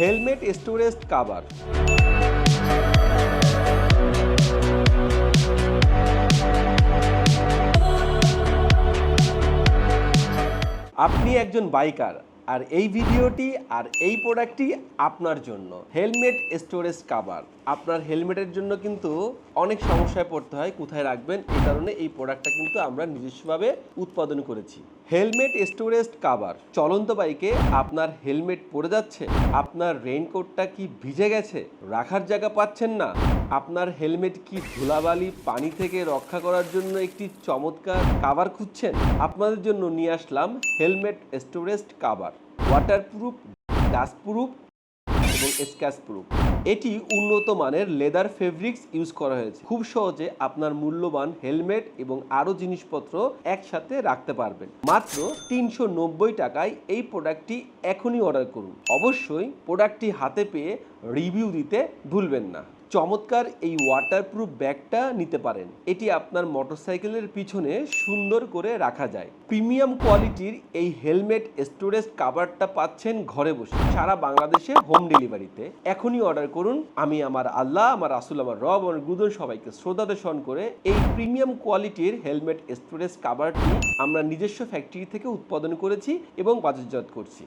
Helmet storage cover. আপনি একজন biker. আর এই ভিডিওটি আর এই প্রোডাক্টটি আপনার জন্য। Helmet storage cover. আপনার হেলমেটের জন্য কিন্তু অনেক সমস্যায় পড়তে হয়, কোথায় রাখবেন এই কারণে এই প্রোডাক্টটা কিন্তু আমরা নিজস্বভাবে উৎপাদন করেছি। Helmet storage cover. চলন্ত বাইকে আপনার হেলমেট পড়ে যাচ্ছে, আপনার রেইনকোটটা কি ভিজে গেছে, রাখার জায়গা পাচ্ছেন না, আপনার হেলমেট কি ধুলাবালি পানি থেকে রক্ষা করার জন্য একটি চমৎকার কাভার খুঁজছেন, আপনাদের জন্য নিয়ে আসলাম helmet storage cover. Waterproof dustproof এবং স্ক্যাচ প্রুফ এটি উন্নত মানের লেদার ফেব্রিক্স ইউজ করা হয়েছে। খুব সহজে আপনার মূল্যবান হেলমেট এবং আরও জিনিসপত্র একসাথে রাখতে পারবেন। মাত্র তিনশো নব্বই টাকায় এই প্রোডাক্টটি এখনই অর্ডার করুন। অবশ্যই প্রোডাক্টটি হাতে পেয়ে রিভিউ দিতে ভুলবেন না। চমৎকার এই ওয়াটারপ্রুফ ব্যাগটা নিতে পারেন। এটি আপনার মোটরসাইকেলের পিছনে সুন্দর করে রাখা যায়। প্রিমিয়াম কোয়ালিটির এই হেলমেট স্টোরেজ কাভারটা পাচ্ছেন ঘরে বসে। সারা বাংলাদেশে হোম ডেলিভারিতে এখনই অর্ডার করুন। আমি আমার আল্লাহ, আমার রাসুল, আমার রব, আমার গুদন সবাইকে শ্রদ্ধা দর্শন করে এই প্রিমিয়াম কোয়ালিটির হেলমেট স্টোরেজ কাভারটি আমরা নিজস্ব ফ্যাক্টরি থেকে উৎপাদন করেছি এবং বাজারজাত করছি।